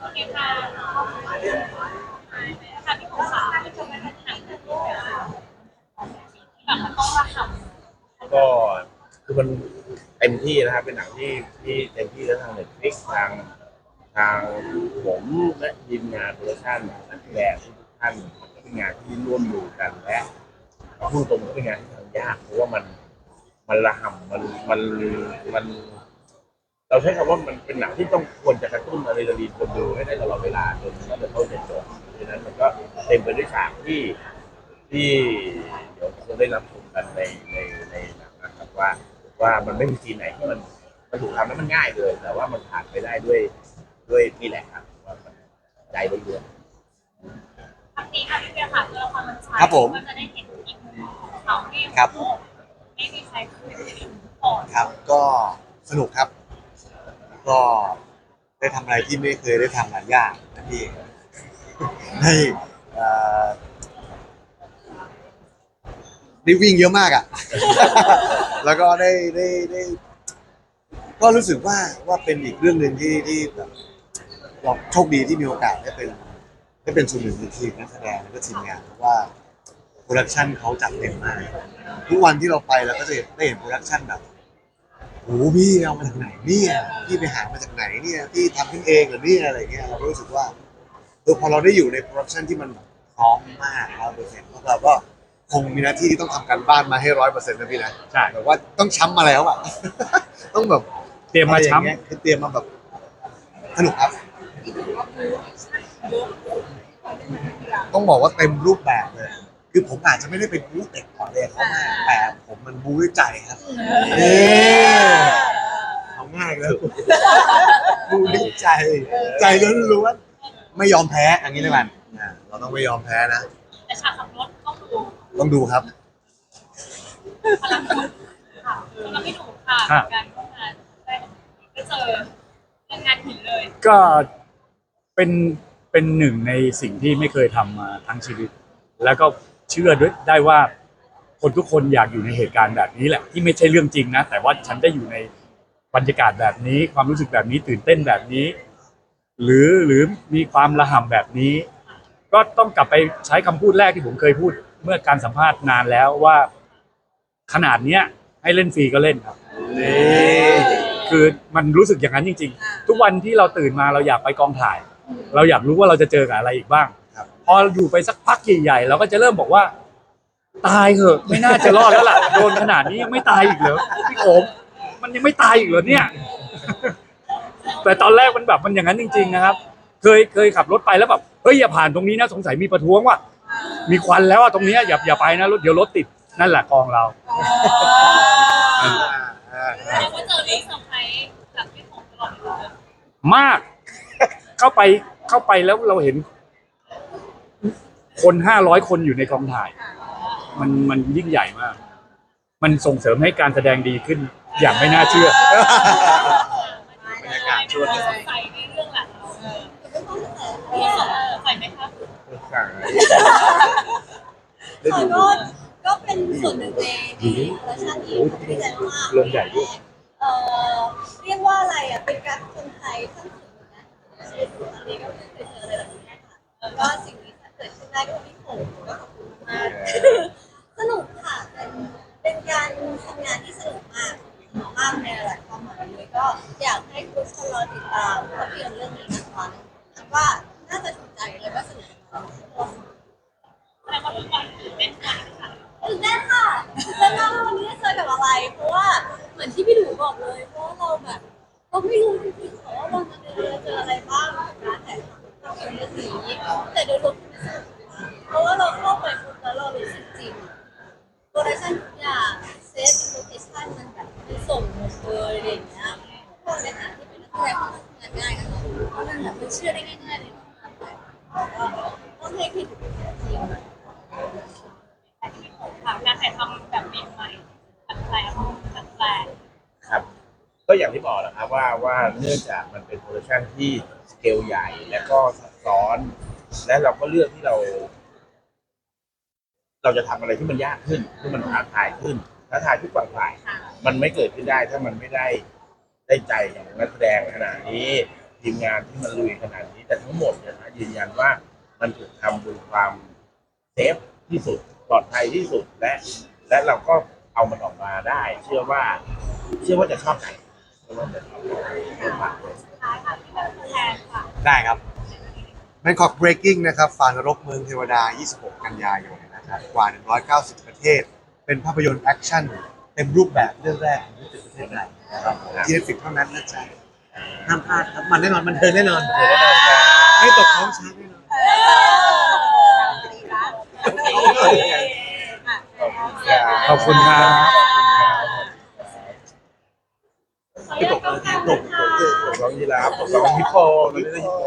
โอเคค่ะค่ะพี่ของสาวที่ชมเป็นหนังที่แบบมันต้องมาทำก็คือมันเต็มที่นะครับเป็นหนังที่ที่เต็มที่แล้วทางเน็ตฟลิกทางทางผมและทีมงานโปรดักชั่นนักแสดงทุกท่านมันก็เป็นงานที่ร่วมมือกันและพูดตรงๆเป็นงานที่ทำยากเพราะว่ามันมันระห่ำมันมันมัน เราใช้คำว่ามันเป็นหนังที่ต้องควรจะกระตุ้นอะดรีนาลีนคนดูให้ได้ตลอดเวลาจนจนเข้าใจจบเพราะฉะนั้นมันก็เต็มไปด้วยฉากที่ที่เดี๋ยวจะได้รับชมกันในในในหนังนะครับว่าว่ามันไม่มีซีนไหนที่มันมันถูกทำแล้วมันง่ายเลย แต่ว่ามันผ่านไปได้ด้วยด้วยนี่แหละครับว่ามันใจล้วนครั้งนี้ค่ะพี่เบียร์ค่ะตัวละครมันชัดครับผม ก็จะได้เห็นอีกมุมของเขาที่ครับไม่มีใครเคยเห็นก่อน ครับก็สนุกครับ ก็ได้ทำอะไรที่ไม่เคยได้ทำหลายอย่างนะพี่ ได้เอ่อได้วิ่งเยอะมากอะ แล้วก็ได้ได้ได้ ก็รู้สึกว่าว่าเป็นอีกเรื่องหนึ่งที่ที่แบบเราโชคดีที่มีโอกาสได้เป็นได้เป็นส่วนหนึ่งในทีมนักแสดงแล้วก็ทีมงานเพราะว่าโปรดักชันเขาจัดเต็มมากทุกวันที่เราไปเราก็จะได้เห็นโปรดักชันแบบ โอ้โหพี่เอามาจากไหนเนี่ยพี่ไปหามาจากไหนเนี่ยพี่ทำขึ้นเองเหรือเนี่ยอะไรเงี้ยเราก็รู้สึกว่าเออพอเราได้อยู่ในโปรดักชันที่มันแบบพร้อมมากร้อยเปอร์เซ็นต์พวกเราก็คงมีหน้าที่ที่ต้องทำการบ้านมาให้ร้อยเปอร์เซ็นต์นะพี่นะใช่ แบบว่าต้องช้ำมาแล้วอะ ต้องแบบเตรียมมาช้อะไรองเงี้ยคือเตรียมมาแบบสนุกครับ ต้องบอกว่าเต็มรูปแบบเลย คือผมอาจจะไม่ได้เป็นบู๊เด็กก่อนเลยเข้ามาแต่ผ มมันบู๊ด้วยใจครับเอ๊เอาง่ายเลยบู๊ด้วยใจ ใจล้วนๆไม่ยอมแพ้อย่างนี้เลยมันอ่าเราต้องไม่ยอมแพ้นะแต่ฉากขับรถต้องดูต้องดูครับพลังบุญค่ะแล้วพี่หนูค่ะการร่วมงานได้ก็เจอเรื่องงานหินเลยำก็เป็นเป็นหนึ่งในสิ่งที่ไม่เคยทำมาทั้งชีวิต แล้วก็เชื่อด้วยได้ว่า คนทุกคนอยากอยู่ในเหตุการณ์แบบนี้แหละที่ไม่ใช่เรื่องจริงนะ แต่ว่าฉันได้อยู่ในบรรยากาศแบบนี้ ความรู้สึกแบบนี้ตื่นเต้นแบบนี้ หรือหรือมีความระห่ำแบบนี้ ก็ต้องกลับไปใช้คำพูดแรกที่ผมเคยพูด เมื่อการสัมภาษณ์นานแล้วว่า ขนาดเนี้ยให้เล่นฟรีก็เล่นครับนี่คือมันรู้สึกอย่างนั้นจริง ๆ ทุกวันที่เราตื่นมาเราอยากไปกองถ่าย เราอยากรู้ว่าเราจะเจอกับอะไรอีกบ้างครับพออยู่ไปสักพักใหญ่ๆเราก็จะเริ่มบอกว่า ตายเหอะไม่น่าจะรอดแล้วล่ะโดนขนาดนี้ยังไม่ตายอีกเหรอพี่โอมมันยังไม่ตายอีกเหรอเนี่ย แต่ตอนแรกมันแบบมันอย่างนั้นจริง ๆ นะครับ เคยเคยขับรถไปแล้วแบบเฮ้ยอย่าผ่านตรงนี้นะสงสัยมีประท้วงว่ะมีควันแล้วอะตรงเนี้ยอย่าอย่าไปนะรถเดี๋ยวรถติดนั่นแหละกองเราอ่าอ่าแต่ว่าเจอเรื่องเซอร์ไพรส์จากพี่ของตลอดเลยมาก เข้าไปเข้าไปแล้วเราเห็น คนห้าร้อยคนอยู่ในกองถ่าย มันมันยิ่งใหญ่มาก มันส่งเสริมให้การแสดงดีขึ้น อย่างไม่น่าเชื่อ บรรยากาศช่วงเราสงสัยในเรื่องแหละพี่สงสัยไหมคะๆสั่งได้ขอดู โทษก็เป็นส่วนหนึ่งในในเวอร์ชันนี้ดีใจมากเรื่องใหญ่ด้วย เอ่อเรียกว่าอะไรอะเป็นการคนไทยขั้นสุดนะตอนนี้ก็ไม่เคยเจอ ก็อยากให้ทุกคนรอติดตามภาพยนตร์เรื่องนี้นะคะว่าน่าจะถูกใจแล้วก็สนุกกับเราแสดงว่าทุกคนตื่นเต้นกันค่ะตื่นเต้นค่ะตื่นเต้นมากว่าวันนี้จะเจอกับอะไร เพราะว่าเหมือนที่พี่หนูบอกเลย เพราะว่าเราแบบเราไม่รู้จริงๆว่าวันนั้เราจะเจออะไรบ้างกับการถ่ายทำภาพยนตร์เรื่องนี้แต่โดยรวม กันเนาะเพราะมันแบบมันเชื่อได้ง่ายๆเลยว่าทำไปแล้วก็ต้องให้ครดิตจริงแต่ที่ผมค่ะการถ่ายทำแบบใหม่ๆแปลกๆแปลกครับ ก็อย่างที่บอกนะครับว่าว่าเนื่องจากมันเป็นโปรดักชันที่สเกลใหญ่และก็ซับซ้อน และเราก็เลือกที่เรา เราจะทำอะไรที่มันยากขึ้นที่มันท้าทายขึ้นท้าทายทุกฝั่งฝ่าย ๆค่ะ มันไม่เกิดขึ้นได้ถ้ามันไม่ได้ได้ใจอย่างนักแสดงขนาดนี้ ทีทีมงานที่มันลุยขนาดนี้ แต่ทั้งหมดเนี่ยนะยืนยันว่ามันถูกทำบนความเซฟที่สุดปลอดภัยที่สุดและ และเราก็เอามันออกมาได้ เชื่อว่า เชื่อว่าจะชอบกันเชื่อว่าจะชอบกันฝากเลยสุดท้ายค่ะที่เป็นตัวแทนค่ะได้ครับ Bangkok Breaking นะครับฝานรกเมืองเทวดา 26 กันยายนนะครับกว่า 190 ประเทศ เป็นภาพยนตร์แอคชั่นเต็มรูปแบบเรื่องแรกของประเทศไทยนะครับที่เน็ตฟิกเท่านั้นนะจ๊ะ ห้ามพลาดครับมันแน่นอนมันเทิงแน่นอน ไม่ตกท้องช้างแน่นอน ขอบคุณครับขออนุญาตกล้องกลางตกค่ะตกลงยีราฟตกลงฮิปโปตอนนี้ได้ฮิปโป